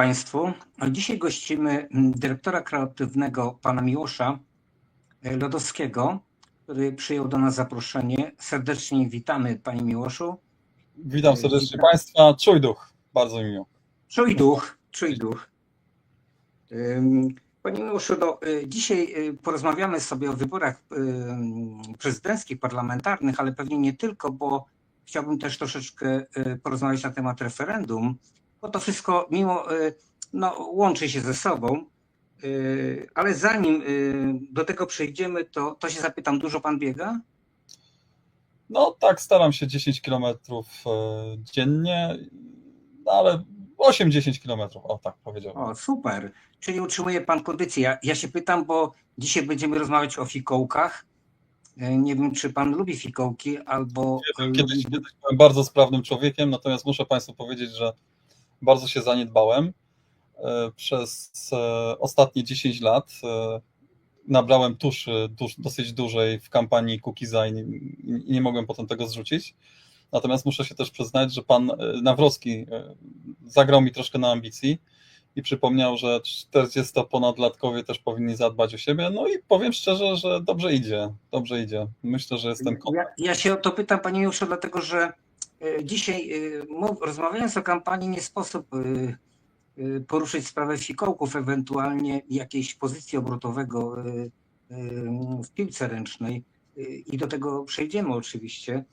Państwu. Dzisiaj gościmy mm, dyrektora kreatywnego pana Miłosza e, Lodowskiego, który przyjął do nas zaproszenie. Serdecznie witamy Panie Miłoszu. Witam serdecznie Państwa. Czuj duch, bardzo mi miło. Czuj duch, czuj duch. Panie Miłoszu, no, y, dzisiaj porozmawiamy sobie o wyborach prezydenckich, parlamentarnych, ale pewnie nie tylko, bo chciałbym też troszeczkę porozmawiać na temat referendum, bo to wszystko mimo, y, no, łączy się ze sobą. Y, Ale zanim y, do tego przejdziemy, to, to się zapytam, dużo Pan biega? No tak, staram się 10 km dziennie, no, ale 8-10 km, o tak powiedziałbym. O, super. Czyli utrzymuje Pan kondycję. Ja, ja się pytam, bo dzisiaj będziemy rozmawiać o fikołkach. E, Nie wiem, czy Pan lubi fikołki albo. Kiedyś, kiedyś byłem bardzo sprawnym człowiekiem, natomiast muszę Państwu powiedzieć, że bardzo się zaniedbałem. E, Przez e, ostatnie 10 lat e, nabrałem tuszy dosyć dużej w kampanii Kukiza i nie, mogłem potem tego zrzucić. Natomiast muszę się też przyznać, że pan Nawrocki zagrał mi troszkę na ambicji i przypomniał, że 40-ponadlatkowie też powinni zadbać o siebie. No i powiem szczerze, że dobrze idzie, dobrze idzie. Myślę, że jestem Ja, ja się o to pytam, Panie Miłoszu, dlatego że dzisiaj e, rozmawiając o kampanii nie sposób e, e, poruszyć sprawę fikołków, ewentualnie jakiejś pozycji obrotowego e, e, w piłce ręcznej E, i do tego przejdziemy oczywiście.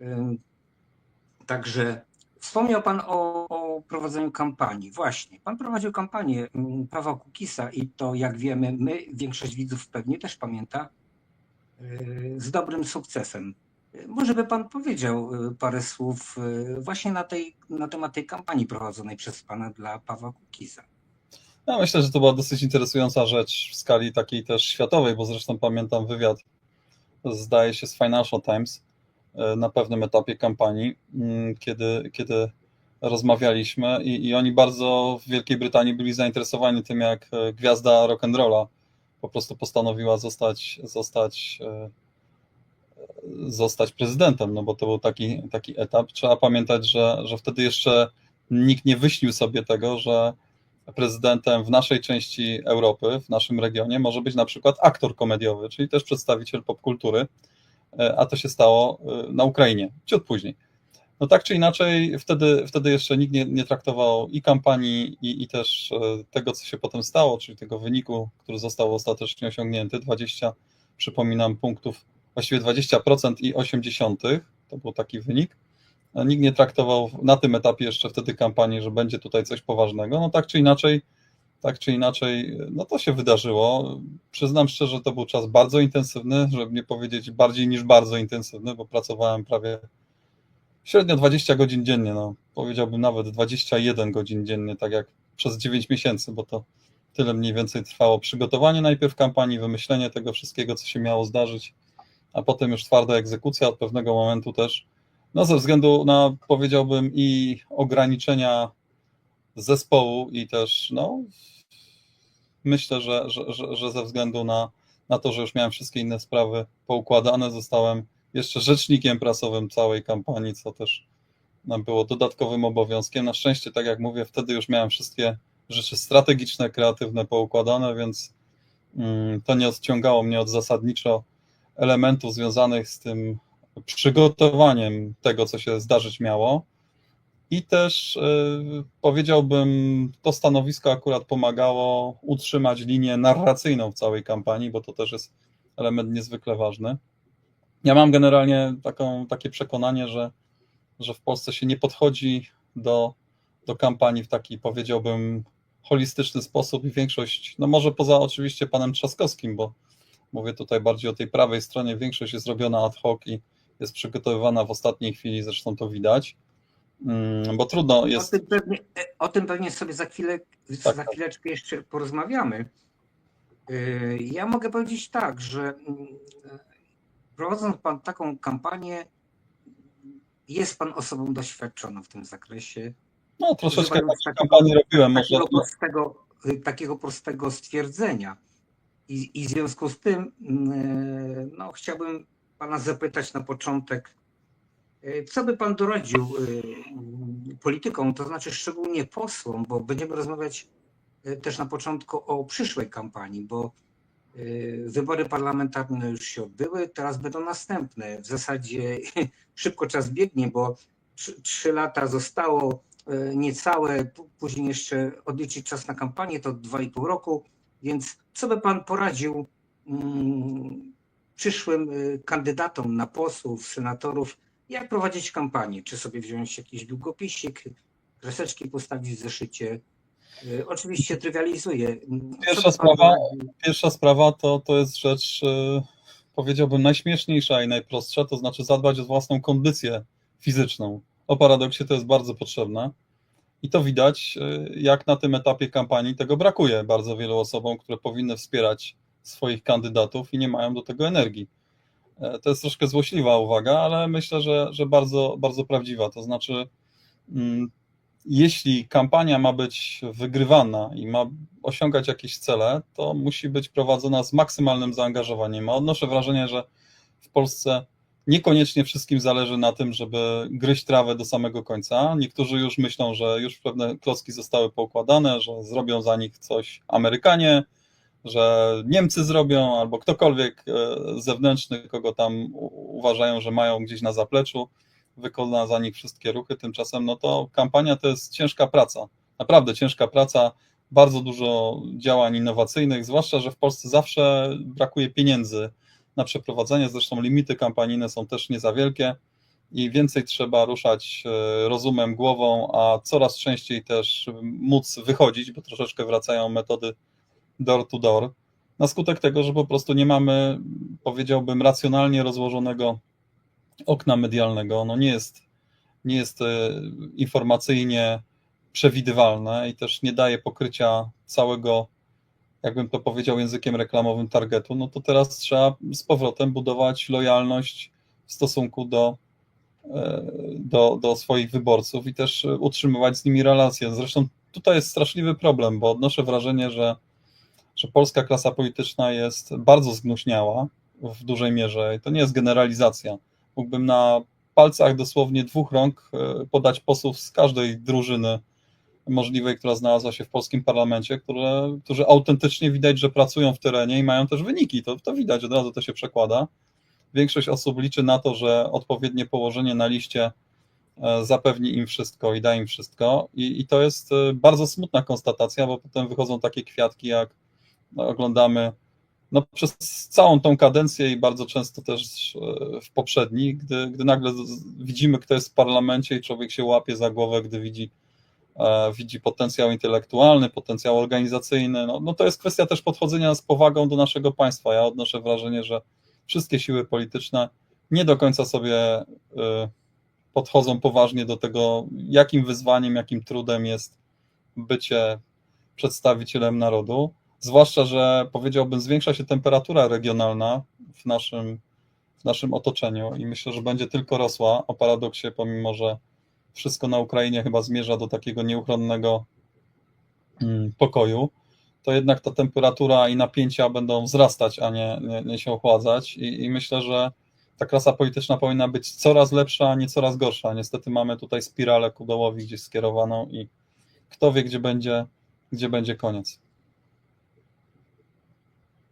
E, Także wspomniał Pan o, o prowadzeniu kampanii. Właśnie, Pan prowadził kampanię mm, Pawła Kukisa i to jak wiemy, my, większość widzów pewnie też pamięta, z dobrym sukcesem. Y, Może by Pan powiedział y, parę słów y, właśnie na, tej, na temat tej kampanii prowadzonej przez Pana dla Pawła Kukisa. Ja myślę, że to była dosyć interesująca rzecz w skali takiej też światowej, bo zresztą pamiętam wywiad, zdaje się, z Financial Times e, na pewnym etapie kampanii, mm, kiedy, kiedy rozmawialiśmy i, i oni bardzo w Wielkiej Brytanii byli zainteresowani tym, jak gwiazda rock'n'rolla po prostu postanowiła zostać, zostać, zostać prezydentem, no bo to był taki, taki etap. Trzeba pamiętać, że, że wtedy jeszcze nikt nie wyśnił sobie tego, że prezydentem w naszej części Europy, w naszym regionie, może być na przykład aktor komediowy, czyli też przedstawiciel popkultury, e, a to się stało e, na Ukrainie, ciut później. No tak czy inaczej, wtedy, wtedy jeszcze nikt nie, nie traktował i kampanii, i, i też e, tego, co się potem stało, czyli tego wyniku, który został ostatecznie osiągnięty, 20, przypominam, punktów, właściwie 20% i 80, to był taki wynik. Nikt nie traktował na tym etapie jeszcze wtedy kampanii, że będzie tutaj coś poważnego. No tak czy inaczej, tak czy inaczej, no to się wydarzyło. Przyznam szczerze, to był czas bardzo intensywny, żeby nie powiedzieć bardziej niż bardzo intensywny, bo pracowałem prawie średnio 20 godzin dziennie, no powiedziałbym nawet 21 godzin dziennie, tak jak przez 9 miesięcy, bo to tyle mniej więcej trwało przygotowanie najpierw kampanii, wymyślenie tego wszystkiego, co się miało zdarzyć, a potem już twarda egzekucja od pewnego momentu też no ze względu na, powiedziałbym, i ograniczenia zespołu i też, no, myślę, że, że, że, że ze względu na, na to, że już miałem wszystkie inne sprawy poukładane, zostałem jeszcze rzecznikiem prasowym całej kampanii, co też no, było dodatkowym obowiązkiem. Na szczęście, tak jak mówię, wtedy już miałem wszystkie rzeczy strategiczne, kreatywne poukładane, więc mm, to nie odciągało mnie od zasadniczo elementów związanych z tym przygotowaniem tego, co się zdarzyć miało. I też y, powiedziałbym, to stanowisko akurat pomagało utrzymać linię narracyjną w całej kampanii, bo to też jest element niezwykle ważny. Ja mam generalnie taką, takie przekonanie, że, że w Polsce się nie podchodzi do, do kampanii w taki, powiedziałbym, holistyczny sposób i większość, no może poza oczywiście panem Trzaskowskim, bo mówię tutaj bardziej o tej prawej stronie, większość jest robiona ad hoc i jest przygotowywana w ostatniej chwili, zresztą to widać, Mm, bo trudno O jest. tym pewnie, o tym pewnie sobie za, chwilę, za Tak. chwileczkę jeszcze porozmawiamy. Y, Ja mogę powiedzieć tak, że mm, prowadząc Pan taką kampanię, jest Pan osobą doświadczoną w tym zakresie. No, troszeczkę takiego- kampanii robiłem, może takiego prostego, y, takiego prostego stwierdzenia. I, I w związku z tym y, no, chciałbym pana zapytać na początek, y, co by pan doradził y, polityką, to znaczy szczególnie posłom, bo będziemy rozmawiać też na początku o przyszłej kampanii, bo wybory parlamentarne już się odbyły, teraz będą następne. W zasadzie szybko czas biegnie, bo trzy, lata zostało niecałe, później jeszcze odliczyć czas na kampanię, to dwa i pół roku, więc co by pan poradził mm, przyszłym y, kandydatom na posłów, senatorów, jak prowadzić kampanię? Czy sobie wziąć jakiś długopisik, kreseczki postawić w zeszycie? Y, Oczywiście trywializuję. Co Pierwsza sprawa-? Pierwsza sprawa to, to jest rzecz, e, powiedziałbym, najśmieszniejsza i najprostsza, to znaczy zadbać o własną kondycję fizyczną. O paradoksie to jest bardzo potrzebne. I to widać, e, jak na tym etapie kampanii tego brakuje bardzo wielu osobom, które powinny wspierać swoich kandydatów i nie mają do tego energii. E, To jest troszkę złośliwa uwaga, ale myślę, że, że bardzo, bardzo prawdziwa. To znaczy, mm, jeśli kampania ma być wygrywana i ma osiągać jakieś cele, to musi być prowadzona z maksymalnym zaangażowaniem. A odnoszę wrażenie, że w Polsce niekoniecznie wszystkim zależy na tym, żeby gryźć trawę do samego końca. Niektórzy już myślą, że już pewne klocki zostały poukładane, że zrobią za nich coś Amerykanie, że Niemcy zrobią, albo ktokolwiek e, zewnętrzny, kogo tam uważają, że mają gdzieś na zapleczu, wykona za nich wszystkie ruchy. Tymczasem no to kampania to jest ciężka praca. Naprawdę ciężka praca, bardzo dużo działań innowacyjnych, zwłaszcza, że w Polsce zawsze brakuje pieniędzy na przeprowadzenie. Zresztą limity kampanijne są też nie za wielkie i więcej trzeba ruszać e, rozumem, głową, a coraz częściej też móc wychodzić, bo troszeczkę wracają metody door to door, na skutek tego, że po prostu nie mamy, powiedziałbym, racjonalnie rozłożonego okna medialnego. Ono nie jest, nie jest e, informacyjnie przewidywalne i też nie daje pokrycia całego, jakbym to powiedział językiem reklamowym, targetu. No to teraz trzeba z powrotem budować lojalność w stosunku do, e, do, do swoich wyborców i też utrzymywać z nimi relacje. Zresztą tutaj jest straszliwy problem, bo odnoszę wrażenie, że że polska klasa polityczna jest bardzo zgnuśniała w dużej mierze i to nie jest generalizacja. Mógłbym na palcach dosłownie dwóch rąk e, podać posłów z każdej drużyny możliwej, która znalazła się w polskim parlamencie, które, którzy autentycznie widać, że pracują w terenie i mają też wyniki. To, to widać, od razu to się przekłada. Większość osób liczy na to, że odpowiednie położenie na liście e, zapewni im wszystko i da im wszystko. I, i to jest e, bardzo smutna konstatacja, bo potem wychodzą takie kwiatki jak no, oglądamy no, przez całą tą kadencję i bardzo często też e, w poprzedniej, gdy, gdy nagle widzimy, kto jest w parlamencie i człowiek się łapie za głowę, gdy widzi, widzi potencjał intelektualny, potencjał organizacyjny. No, no to jest kwestia też podchodzenia z powagą do naszego państwa. Ja odnoszę wrażenie, że wszystkie siły polityczne nie do końca sobie e, podchodzą poważnie do tego, jakim wyzwaniem, jakim trudem jest bycie przedstawicielem narodu. Zwłaszcza, że powiedziałbym, zwiększa się temperatura regionalna w naszym, w naszym otoczeniu i myślę, że będzie tylko rosła. O paradoksie, pomimo że wszystko na Ukrainie chyba zmierza do takiego nieuchronnego mm, pokoju, to jednak ta temperatura i napięcia będą wzrastać, a nie, nie, nie się ochładzać. I, I myślę, że ta klasa polityczna powinna być coraz lepsza, a nie coraz gorsza. Niestety mamy tutaj spiralę ku dołowi gdzieś skierowaną i kto wie, gdzie będzie, gdzie będzie koniec.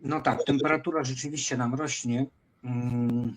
No tak, temperatura rzeczywiście nam rośnie. Mm,